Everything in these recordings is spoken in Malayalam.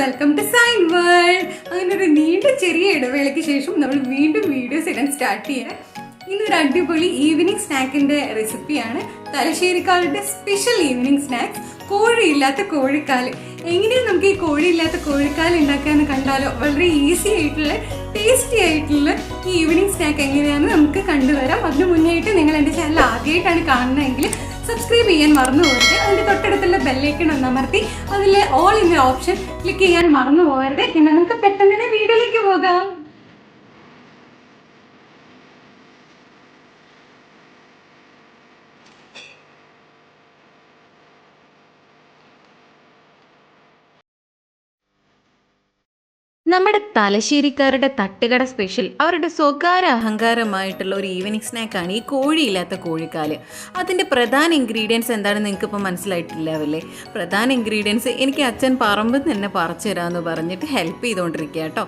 വെൽക്കം ടു സൈൻ വേൾഡ് അങ്ങനെ ഒരു നീണ്ട ചെറിയ ഇടവേളയ്ക്ക് ശേഷം നമ്മൾ വീണ്ടും വീഡിയോസ് ഇടാൻ സ്റ്റാർട്ട് ചെയ്യാൻ ഇന്നൊരു അടിപൊളി ഈവനിങ് സ്നാക്കിന്റെ റെസിപ്പിയാണ് തലശ്ശേരിക്കാരുടെ സ്പെഷ്യൽ ഈവനിങ് സ്നാക്സ് കോഴിയില്ലാത്ത കോഴിക്കാൽ. എങ്ങനെയാണ് നമുക്ക് ഈ കോഴിയില്ലാത്ത കോഴിക്കാൽ ഉണ്ടാക്കാന്ന് കണ്ടാലോ? വളരെ ഈസി ആയിട്ടുള്ള ടേസ്റ്റി ആയിട്ടുള്ള ഈവനിങ് സ്നാക്ക് എങ്ങനെയാണെന്ന് നമുക്ക് കണ്ടുവരാം. അതിന് മുന്നേ നിങ്ങൾ എന്റെ ചാനൽ ആദ്യമായിട്ടാണ് കാണുന്നതെങ്കിൽ സബ്സ്ക്രൈബ് ചെയ്യാൻ മറന്നു പോകരുത്. അതിന്റെ തൊട്ടടുത്തുള്ള ബെല്ലൈക്കൺ ഒന്ന് അമർത്തി അതിൽ ഓൾ ഇന്ന ഓപ്ഷൻ ക്ലിക്ക് ചെയ്യാൻ മറന്നു പോകരുത്. പിന്നെ നമുക്ക് പെട്ടെന്ന് തന്നെ വീഡിയോയിലേക്ക് പോകാം. നമ്മുടെ തലശ്ശേരിക്കാരുടെ തട്ടുകട സ്പെഷ്യൽ അവരുടെ സ്വകാര്യ അഹങ്കാരമായിട്ടുള്ള ഒരു ഈവനിങ് സ്നാക്കാണ് ഈ കോഴിയില്ലാത്ത കോഴിക്കാൽ. അതിന്റെ പ്രധാന ഇൻഗ്രീഡിയൻസ് എന്താണെന്ന് നിങ്ങൾക്ക് ഇപ്പോൾ മനസ്സിലായിട്ടില്ലാവല്ലേ? പ്രധാന ഇൻഗ്രീഡിയൻസ് എനിക്ക് അച്ഛൻ പറമ്പിൽ തന്നെ പറിച്ചു തരാമെന്ന് പറഞ്ഞിട്ട് ഹെൽപ്പ് ചെയ്തുകൊണ്ടിരിക്കുക കേട്ടോ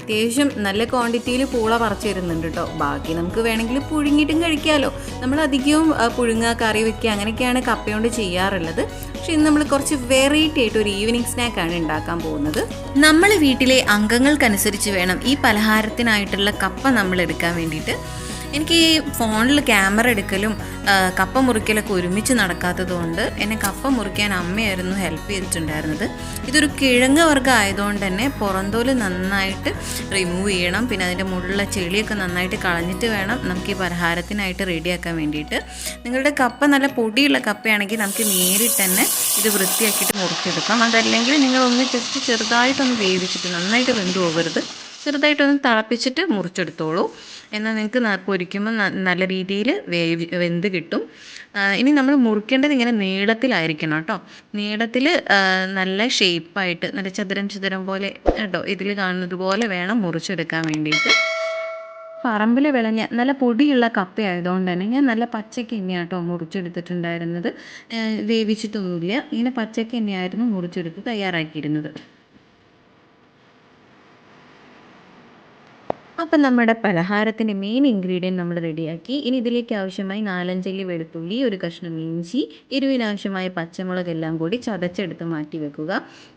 അത്യാവശ്യം നല്ല ക്വാണ്ടിറ്റിയിൽ പൂള പറിച്ചു തരുന്നുണ്ട് കേട്ടോ ബാക്കി നമുക്ക് വേണമെങ്കിൽ പുഴുങ്ങിയിട്ടും കഴിക്കാമല്ലോ നമ്മൾ അധികവും പുഴുങ്ങുക കറി വയ്ക്കുക അങ്ങനെയൊക്കെയാണ് കപ്പയോണ്ട് ചെയ്യാറുള്ളത്. പക്ഷെ ഇന്ന് നമ്മൾ കുറച്ച് വെറൈറ്റി ആയിട്ട് ഒരു ഈവനിങ് സ്നാക്കാണ് ഉണ്ടാക്കാൻ പോകുന്നത്. നമ്മൾ വീട്ടിലെ അംഗങ്ങൾക്കനുസരിച്ച് വേണം ഈ പലഹാരത്തിനായിട്ടുള്ള കപ്പ നമ്മൾ എടുക്കാൻ വേണ്ടിയിട്ട്. എനിക്ക് ഈ ഫോണിൽ ക്യാമറ എടുക്കലും കപ്പ മുറിക്കലൊക്കെ ഒരുമിച്ച് നടക്കാത്തത് കൊണ്ട് എന്നെ കപ്പ മുറിക്കാൻ അമ്മയായിരുന്നു ഹെൽപ്പ് ചെയ്തിട്ടുണ്ടായിരുന്നത്. ഇതൊരു കിഴങ്ങ് വർഗം ആയതുകൊണ്ട് തന്നെ പുറന്തോൽ നന്നായിട്ട് റിമൂവ് ചെയ്യണം. പിന്നെ അതിന്റെ മുകളിലുള്ള ചെളിയൊക്കെ നന്നായിട്ട് കളഞ്ഞിട്ട് വേണം നമുക്ക് ഈ പലഹാരത്തിനായിട്ട് റെഡിയാക്കാൻ വേണ്ടിയിട്ട്. നിങ്ങളുടെ കപ്പ നല്ല പൊടിയുള്ള കപ്പയാണെങ്കിൽ നമുക്ക് നേരിട്ട് തന്നെ ഇത് വൃത്തിയാക്കിയിട്ട് മുറിച്ചെടുക്കാം. അതല്ലെങ്കിൽ നിങ്ങളൊന്ന് ജസ്റ്റ് ചെറുതായിട്ടൊന്ന് വേവിച്ചിട്ട് നന്നായിട്ട് വെന്ത് പോകരുത്. ചെറുതായിട്ടൊന്ന് തിളപ്പിച്ചിട്ട് മുറിച്ചെടുത്തോളൂ. എന്നാൽ നിങ്ങൾക്ക് പൊരിക്കുമ്പോൾ നല്ല രീതിയിൽ വേവ് വെന്ത് കിട്ടും. ഇനി നമ്മൾ മുറിക്കേണ്ടത് ഇങ്ങനെ നീളത്തിലായിരിക്കണം കേട്ടോ. നീളത്തിൽ നല്ല ഷേപ്പായിട്ട് നല്ല ചതുരം ചതുരം പോലെ കേട്ടോ ഇതിൽ കാണുന്നത് പോലെ വേണം മുറിച്ചെടുക്കാൻ വേണ്ടിയിട്ട്. പറമ്പിൽ വിളഞ്ഞ നല്ല പൊടിയുള്ള കപ്പയായതുകൊണ്ട് തന്നെ ഞാൻ നല്ല പച്ചയ്ക്ക് തന്നെയാണ് കേട്ടോ മുറിച്ചെടുത്തിട്ടുണ്ടായിരുന്നത്. വേവിച്ചിട്ടൊന്നുമില്ല. ഇങ്ങനെ പച്ചയ്ക്ക് തന്നെയായിരുന്നു മുറിച്ചെടുത്ത് തയ്യാറാക്കിയിരുന്നത്. അപ്പം നമ്മുടെ പലഹാരത്തിന്റെ മെയിൻ ഇൻഗ്രീഡിയന്റ് നമ്മൾ റെഡിയാക്കി ഇനി ഇതിലേക്ക് ആവശ്യമായി നാലഞ്ചല്ലി വെളുത്തുള്ളി ഒരു കഷ്ണം ഇഞ്ചി എരിവിനാവശ്യമായ പച്ചമുളക് എല്ലാം കൂടി ചതച്ചെടുത്ത് മാറ്റി വെക്കുക.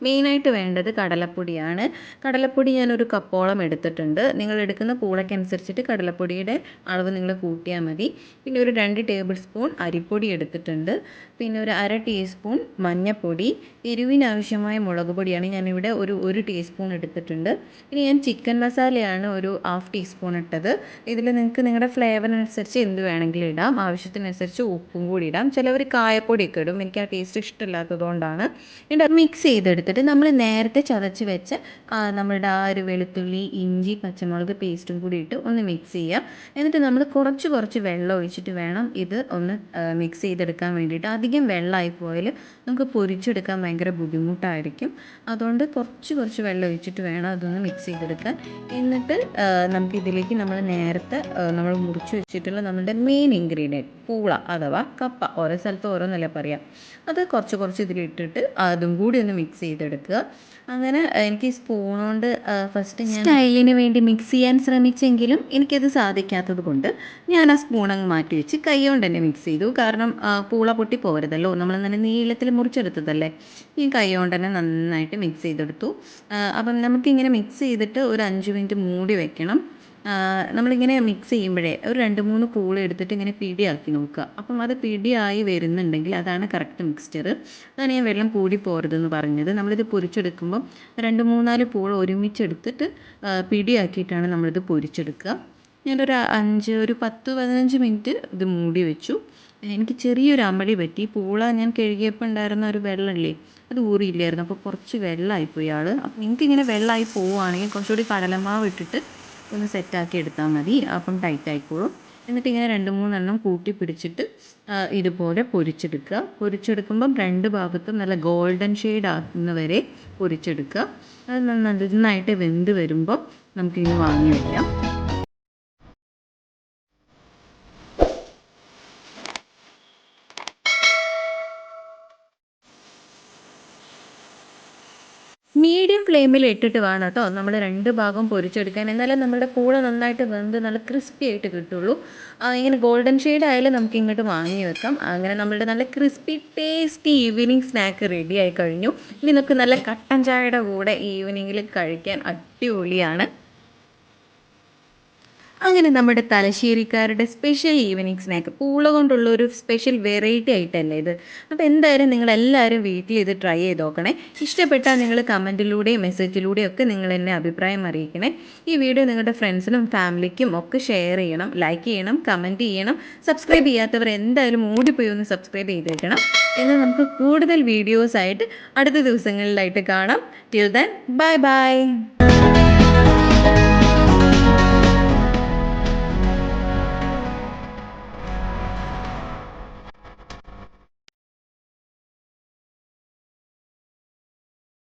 മെയിനായിട്ട് വേണ്ടത് കടലപ്പൊടിയാണ്. കടലപ്പൊടി ഞാനൊരു കപ്പോളം എടുത്തിട്ടുണ്ട്. നിങ്ങൾ എടുക്കുന്ന പൂളയ്ക്കനുസരിച്ചിട്ട് കടലപ്പൊടിയുടെ അളവ് നിങ്ങൾ കൂട്ടിയാൽ മതി. പിന്നെ ഒരു രണ്ട് ടേബിൾ സ്പൂൺ അരിപ്പൊടി എടുത്തിട്ടുണ്ട്. പിന്നെ ഒരു അര ടീസ്പൂൺ മഞ്ഞൾപ്പൊടി എരിവിനാവശ്യമായ മുളക് പൊടിയാണ് ഞാനിവിടെ ഒരു ഒരു ടീസ്പൂൺ എടുത്തിട്ടുണ്ട്. ഇനി ഞാൻ ചിക്കൻ മസാലയാണ് ഒരു ഹാഫ് ടീസ്പൂൺ ഇട്ടത്. ഇതിൽ നിങ്ങൾക്ക് നിങ്ങളുടെ ഫ്ലേവറിനനുസരിച്ച് എന്ത് വേണമെങ്കിലും ഇടാം. ആവശ്യത്തിനനുസരിച്ച് ഉപ്പും കൂടി ഇടാം. ചിലവർ കായപ്പൊടിയൊക്കെ ഇടും. എനിക്ക് ആ ടേസ്റ്റ് ഇഷ്ടമില്ലാത്തതുകൊണ്ടാണ്. എന്നിട്ട് മിക്സ് ചെയ്തെടുത്തിട്ട് നമ്മൾ നേരത്തെ ചതച്ച് വെച്ച് ആ, നമ്മളുടെ ആ ഒരു വെളുത്തുള്ളി ഇഞ്ചി പച്ചമുളക് പേസ്റ്റും കൂടി ഇട്ട് ഒന്ന് മിക്സ് ചെയ്യാം. എന്നിട്ട് നമ്മൾ കുറച്ച് കുറച്ച് വെള്ളം ഒഴിച്ചിട്ട് വേണം ഇത് ഒന്ന് മിക്സ് ചെയ്തെടുക്കാൻ വേണ്ടിയിട്ട്. അധികം വെള്ളമായി പോയാൽ നമുക്ക് പൊരിച്ചെടുക്കാൻ ഭയങ്കര ബുദ്ധിമുട്ടായിരിക്കും. അതുകൊണ്ട് കുറച്ച് കുറച്ച് വെള്ളം ഒഴിച്ചിട്ട് വേണം അതൊന്ന് മിക്സ് ചെയ്തെടുക്കാൻ. എന്നിട്ട് നമുക്ക് ഇതിലേക്ക് നമ്മൾ നേരത്തെ നമ്മൾ മുറിച്ച് വെച്ചിട്ടുള്ള നമ്മുടെ മെയിൻ ഇൻഗ്രീഡിയന്റ് പൂള അഥവാ കപ്പ. ഓരോ സ്ഥലത്ത് ഓരോന്നല്ലേ പറയാം. അത് കുറച്ച് കുറച്ച് ഇതിലിട്ടിട്ട് അതും കൂടി ഒന്ന് മിക്സ് ചെയ്തെടുക്കുക. അങ്ങനെ എനിക്ക് സ്പൂൺ കൊണ്ട് ഫസ്റ്റ് ഞാൻ സ്റ്റൈലിന് വേണ്ടി മിക്സ് ചെയ്യാൻ ശ്രമിച്ചെങ്കിലും എനിക്കത് സാധിക്കാത്തത് കൊണ്ട് ഞാൻ ആ സ്പൂൺ അങ്ങ് മാറ്റി വെച്ച് കൈ കൊണ്ട് തന്നെ മിക്സ് ചെയ്തു. കാരണം പൂള പൊട്ടി പോകരുതല്ലോ നമ്മൾ നല്ല നീളത്തിൽ മുറിച്ചെടുത്തതല്ലേ? ഈ കൈ കൊണ്ട് തന്നെ നന്നായിട്ട് മിക്സ് ചെയ്തെടുത്തു. അപ്പം നമുക്കിങ്ങനെ മിക്സ് ചെയ്തിട്ട് ഒരു അഞ്ച് മിനിറ്റ് മൂടി വെക്കണം. നമ്മളിങ്ങനെ മിക്സ് ചെയ്യുമ്പോഴേ ഒരു രണ്ട് മൂന്ന് കൂളി എടുത്തിട്ട് ഇങ്ങനെ പിടിയാക്കി നോക്കുക. അപ്പം അത് പിടിയായി വരുന്നുണ്ടെങ്കിൽ അതാണ് കറക്റ്റ് മിക്സ്ചർ അതാണ് ഞാൻ വെള്ളം കൂടി പോരുതെന്ന് പറഞ്ഞത്. നമ്മളിത് പൊരിച്ചെടുക്കുമ്പം രണ്ട് മൂന്നാൽ പൂൾ ഒരുമിച്ചെടുത്തിട്ട് പിടിയാക്കിയിട്ടാണ് നമ്മളിത് പൊരിച്ചെടുക്കുക. ഞാനൊരു അഞ്ച് ഒരു പത്ത് പതിനഞ്ച് മിനിറ്റ് ഇത് മൂടി വെച്ചു. എനിക്ക് ചെറിയൊരു അമളി പറ്റി. പൂള ഞാൻ കഴുകിയപ്പോൾ ഉണ്ടായിരുന്ന ഒരു വെള്ളമില്ലേ അത് ഊറിയില്ലായിരുന്നു. അപ്പോൾ കുറച്ച് വെള്ളമായിപ്പോയി ആൾ അപ്പം നിങ്ങൾക്കിങ്ങനെ വെള്ളമായി പോവുകയാണെങ്കിൽ കുറച്ചുകൂടി കടലമാവ് ഇട്ടിട്ട് ഒന്ന് സെറ്റാക്കി എടുത്താൽ മതി. അപ്പം ടൈറ്റ് ആയിക്കോളും. എന്നിട്ട് ഇങ്ങനെ രണ്ട് മൂന്നെണ്ണം കൂട്ടി പിടിച്ചിട്ട് ഇതുപോലെ പൊരിച്ചെടുക്കുക. പൊരിച്ചെടുക്കുമ്പം രണ്ട് ഭാഗത്തും നല്ല ഗോൾഡൻ ഷെയ്ഡ് ആക്കുന്നവരെ പൊരിച്ചെടുക്കുക. അത് നന്നായിട്ട് വെന്ത് വരുമ്പോൾ നമുക്കിനി വാങ്ങി വയ്ക്കാം ഫ്ലെയിമിൽ ഇട്ടിട്ട് വേണം കേട്ടോ. നമ്മൾ രണ്ട് ഭാഗം പൊരിച്ചെടുക്കാൻ. എന്നാലേ നമ്മുടെ കൂടെ നന്നായിട്ട് വെന്ത് നല്ല ക്രിസ്പി ആയിട്ട് കിട്ടുള്ളൂ. ഇങ്ങനെ ഗോൾഡൻ ഷെയ്ഡ് ആയാലും നമുക്ക് ഇങ്ങോട്ട് വാങ്ങി വെക്കാം. അങ്ങനെ നമ്മളുടെ നല്ല crispy tasty evening snack ready ആയി കഴിഞ്ഞു. ഇനി നമുക്ക് നല്ല കട്ടൻ ചായയുടെ കൂടെ ഈവനിങ്ങിൽ കഴിക്കാൻ അടിപൊളിയാണ്. അങ്ങനെ നമ്മുടെ തലശ്ശേരിക്കാരുടെ സ്പെഷ്യൽ ഈവനിങ് സ്നാക്ക് പൂള കൊണ്ടുള്ള ഒരു സ്പെഷ്യൽ വെറൈറ്റി ആയിട്ടല്ലേ ഇത്. അപ്പോൾ എന്തായാലും നിങ്ങൾ എല്ലാവരും വീട്ടിൽ ഇത് ട്രൈ ചെയ്ത് നോക്കണേ. ഇഷ്ടപ്പെട്ടാൽ നിങ്ങൾ കമന്റിലൂടെയും മെസ്സേജിലൂടെയും ഒക്കെ നിങ്ങൾ എന്നെ അഭിപ്രായം അറിയിക്കണേ. ഈ വീഡിയോ നിങ്ങളുടെ ഫ്രണ്ട്സിനും ഫാമിലിക്കും ഒക്കെ ഷെയർ ചെയ്യണം ലൈക്ക് ചെയ്യണം കമന്റ് ചെയ്യണം. സബ്സ്ക്രൈബ് ചെയ്യാത്തവർ എന്തായാലും ഓടിപ്പോയി ഒന്ന് സബ്സ്ക്രൈബ് ചെയ്തേക്കണം. എന്നാൽ നമുക്ക് കൂടുതൽ വീഡിയോസായിട്ട് അടുത്ത ദിവസങ്ങളിലായിട്ട് കാണാം. Till then bye bye